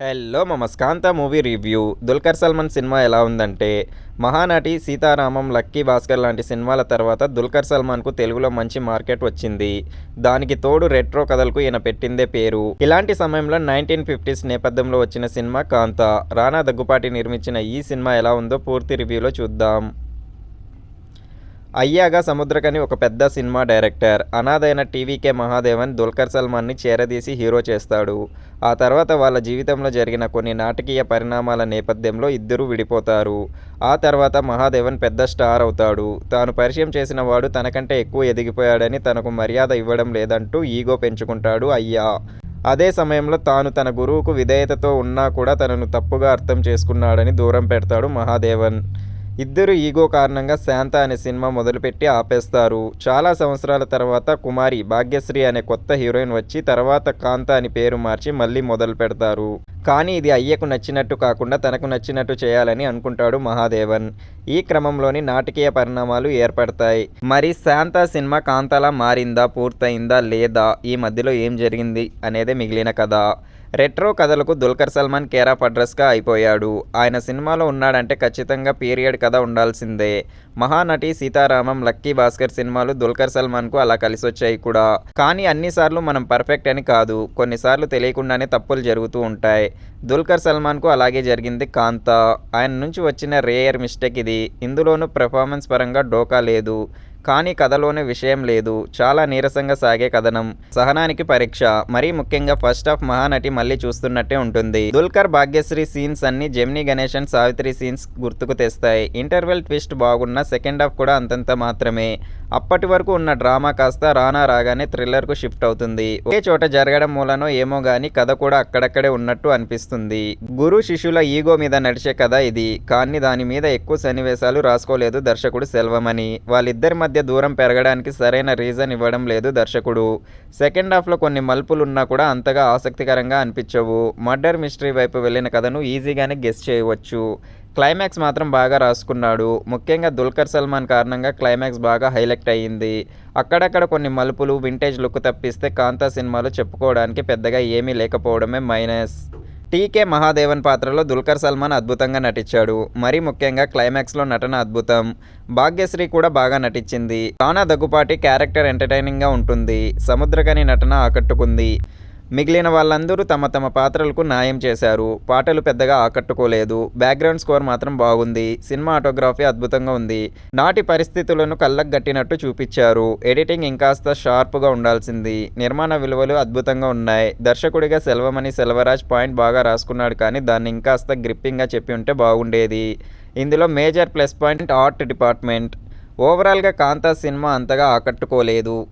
Hello మమస్కాంత movie review. Dulquer Salmaan cinema ఎలా ఉందంటే Mahanati Sitaramam lucky Bhaskar లాంటి సినిమాల తర్వాత దుల్కర్ సల్మాన్కు తెలుగులో మంచి మార్కెట్ వచ్చింది. దానికి తోడు రెట్రో కథలకు ఈయన పెట్టిందే పేరు. ఇలాంటి సమయంలో నైన్టీన్ ఫిఫ్టీస్ నేపథ్యంలో వచ్చిన సినిమా కాంత. రానా దగ్గుపాటి నిర్మించిన ఈ సినిమా ఎలా ఉందో పూర్తి రివ్యూలో చూద్దాం. అయ్యాగా సముద్రకని ఒక పెద్ద సినిమా డైరెక్టర్. అనాథైన టీవీకే మహాదేవన్ దుల్కర్ సల్మాన్ని చేరదీసి హీరో చేస్తాడు. ఆ తర్వాత వాళ్ళ జీవితంలో జరిగిన కొన్ని నాటకీయ పరిణామాల నేపథ్యంలో ఇద్దరూ విడిపోతారు. ఆ తర్వాత మహాదేవన్ పెద్ద స్టార్ అవుతాడు. తాను పరిచయం చేసిన వాడు తనకంటే ఎక్కువ ఎదిగిపోయాడని తనకు మర్యాద ఇవ్వడం లేదంటూ ఈగో పెంచుకుంటాడు అయ్యా. అదే సమయంలో తాను తన గురువుకు విధేయతతో ఉన్నా కూడా తనను తప్పుగా అర్థం చేసుకున్నాడని దూరం పెడతాడు మహాదేవన్. ఇద్దరు ఈగో కారణంగా శాంత అనే సినిమా మొదలుపెట్టి ఆపేస్తారు. చాలా సంవత్సరాల తర్వాత కుమారి భాగ్యశ్రీ అనే కొత్త హీరోయిన్ వచ్చి తర్వాత కాంత అని పేరు మార్చి మళ్ళీ మొదలు పెడతారు. కానీ ఇది అయ్యకు నచ్చినట్టు కాకుండా తనకు నచ్చినట్టు చేయాలని అనుకుంటాడు మహాదేవన్. ఈ క్రమంలోని నాటకీయ పరిణామాలు ఏర్పడతాయి. మరి శాంత సినిమా కాంతలా మారిందా పూర్తయిందా లేదా ఈ మధ్యలో ఏం జరిగింది అనేదే మిగిలిన కథ. రెట్రో కథలకు దుల్కర్ సల్మాన్ కేరా పడ్రస్గా అయిపోయాడు. ఆయన సినిమాలో ఉన్నాడంటే ఖచ్చితంగా పీరియడ్ కథ ఉండాల్సిందే. మహానటి సీతారామం లక్కీ భాస్కర్ సినిమాలు దుల్కర్ సల్మాన్కు అలా కలిసి వచ్చాయి కూడా. కానీ అన్నిసార్లు మనం పర్ఫెక్ట్ అని కాదు. కొన్నిసార్లు తెలియకుండానే తప్పులు జరుగుతూ ఉంటాయి. దుల్కర్ సల్మాన్కు అలాగే జరిగింది కాంత. ఆయన నుంచి వచ్చిన రేయర్ మిస్టేక్ ఇది. ఇందులోనూ పెర్ఫార్మెన్స్ పరంగా డోకా లేదు. కానీ కథలోనే విషయం లేదు. చాలా నీరసంగా సాగే కథనం. సహనానికి పరీక్ష. మరీ ముఖ్యంగా ఫస్ట్ హాఫ్ మహానటి మళ్ళీ చూస్తున్నట్టే ఉంటుంది. దుల్కర్ భాగ్యశ్రీ సీన్స్ అన్ని జెమిని గణేశన్ సావిత్రి సీన్స్ గుర్తుకు తెస్తాయి. ఇంటర్వెల్ ట్విస్ట్ బాగున్న సెకండ్ హాఫ్ కూడా అంతంత మాత్రమే. అప్పటి వరకు ఉన్న డ్రామా కాస్త రానా రాగానే థ్రిల్లర్కు షిఫ్ట్ అవుతుంది. ఒకే చోట జరగడం మూలనో ఏమో గానీ కథ కూడా అక్కడక్కడే ఉన్నట్టు అనిపిస్తుంది. గురు శిష్యుల ఈగో మీద నడిచే కథ ఇది. కానీ దాని మీద ఎక్కువ సన్నివేశాలు రాసుకోలేదు దర్శకుడు సెల్వమని వాళ్ళిద్దరి మధ్య దూరం పెరగడానికి సరైన రీజన్ ఇవ్వడం లేదు దర్శకుడు. సెకండ్ హాఫ్లో కొన్ని మలుపులు ఉన్నా కూడా అంతగా ఆసక్తికరంగా అనిపించవు. మర్డర్ మిస్టరీ వైపు వెళ్ళిన కథను ఈజీగానే గెస్ చేయవచ్చు. క్లైమాక్స్ మాత్రం బాగా రాసుకున్నాడు. ముఖ్యంగా దుల్కర్ సల్మాన్ కారణంగా క్లైమాక్స్ బాగా హైలైట్ అయ్యింది. అక్కడక్కడ కొన్ని మలుపులు వింటేజ్ లుక్ తప్పిస్తే కాంతా సినిమాలో చెప్పుకోవడానికి పెద్దగా ఏమీ లేకపోవడమే మైనస్ టీకే మహాదేవన్ పాత్రలో దుల్కర్ సల్మాన్ అద్భుతంగా నటించాడు. మరీ ముఖ్యంగా క్లైమాక్స్లో నటన అద్భుతం. భాగ్యశ్రీ కూడా బాగా నటించింది. రానా దగ్గుపాటి క్యారెక్టర్ ఎంటర్టైనింగ్గా ఉంటుంది. సముద్రకని నటన ఆకట్టుకుంది. మిగిలిన వాళ్ళందరూ తమ తమ పాత్రలకు న్యాయం చేశారు. పాటలు పెద్దగా ఆకట్టుకోలేదు. బ్యాక్గ్రౌండ్ స్కోర్ మాత్రం బాగుంది. సినిమా ఆటోగ్రఫీ అద్భుతంగా ఉంది. నాటి పరిస్థితులను కళ్ళకు గట్టినట్టు చూపించారు. ఎడిటింగ్ ఇంకాస్త షార్ప్గా ఉండాల్సింది. నిర్మాణ విలువలు అద్భుతంగా ఉన్నాయి. దర్శకుడిగా సెల్వమణి సెల్వరాజ్ పాయింట్ బాగా రాసుకున్నాడు కానీ దాన్ని ఇంకాస్త గ్రిప్పింగ్గా చెప్పి ఉంటే బాగుండేది. ఇందులో major plus point art department. ఓవరాల్గా కాంతా సినిమా అంతగా ఆకట్టుకోలేదు.